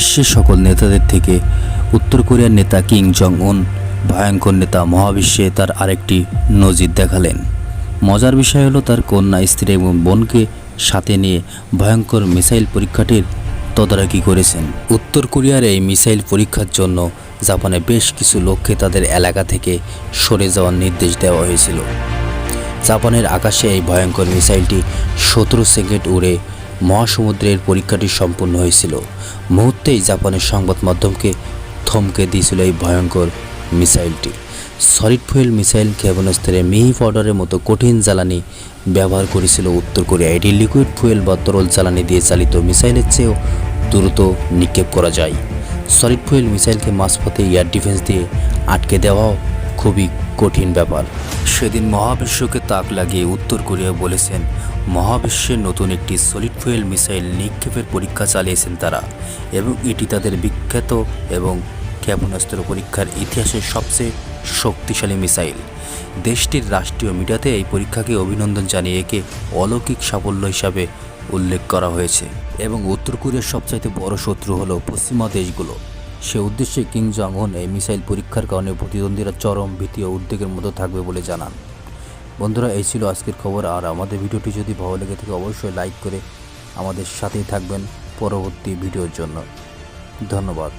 বিশ্বের সকল নেতাদের থেকে উত্তর কোরিয়ার নেতা কিং জং উন ভয়ঙ্কর নেতা মহাবিশ্বে তার আরেকটি নজির দেখালেন। মজার বিষয় হলো তার কন্যা, স্ত্রী এবং বোনকে সাথে নিয়ে ভয়ঙ্কর মিসাইল পরীক্ষাটির তদারকি করেছেন। উত্তর কোরিয়ার এই মিসাইল পরীক্ষার জন্য জাপানে বেশ কিছু লোককে তাদের এলাকা থেকে সরে যাওয়ার নির্দেশ দেওয়া হয়েছিল। জাপানের আকাশে এই ভয়ঙ্কর মিসাইলটি সতেরো সেকেন্ড উড়ে মহাসমুদ্রের পরীক্ষাটি সম্পূর্ণ হয়েছিল। মুহূর্তেই জাপানের সংবাদ মাধ্যমকে থমকে দিয়েছিল এই ভয়ঙ্কর মিসাইলটি। সলিড ফুয়েল মিসাইল ক্ষেপণাস্ত্রে মিহি পাউডারের মতো কঠিন জ্বালানি ব্যবহার করেছিল উত্তর কোরিয়া। এটি লিকুইড ফুয়েল বা তরল জ্বালানি দিয়ে চালিত মিসাইলের চেয়েও দ্রুত নিক্ষেপ করা যায়। সলিড ফুয়েল মিসাইলকে মাঝপথে এয়ার ডিফেন্স দিয়ে আটকে দেওয়াও খুবই কঠিন ব্যাপার। সেদিন মহাবিশ্বকে তাক লাগিয়ে উত্তর কোরিয়া বলেছেন মহাবিশ্বের নতুন একটি সলিড ফুয়েল মিসাইল নিক্ষেপের পরীক্ষা চালিয়েছেন তারা এবং এটি তাদের বিখ্যাত এবং ক্ষেপণাস্ত্র পরীক্ষার ইতিহাসের সবচেয়ে শক্তিশালী মিসাইল দেশটির রাষ্ট্রীয় মিডিয়াতে এই পরীক্ষাকে অভিনন্দন জানিয়ে একে অলৌকিক সাফল্য হিসাবে উল্লেখ করা হয়েছে এবং উত্তর কোরিয়ার সবচাইতে বড় শত্রু হলো পশ্চিমা দেশগুলো। সে উদ্দেশ্যে কিং জং উন এই মিসাইল পরীক্ষার কারণে প্রতিদ্বন্দ্বীরা চরম ভীতি ও উদ্বেগের মতো থাকবে বলে জানান। বন্ধুরা, এই ছিল আজকের খবর। আর আমাদের ভিডিওটি যদি ভালো লেগে থাকে, অবশ্যই লাইক করে আমাদের সাথেই থাকবেন পরবর্তী ভিডিওর জন্য। ধন্যবাদ।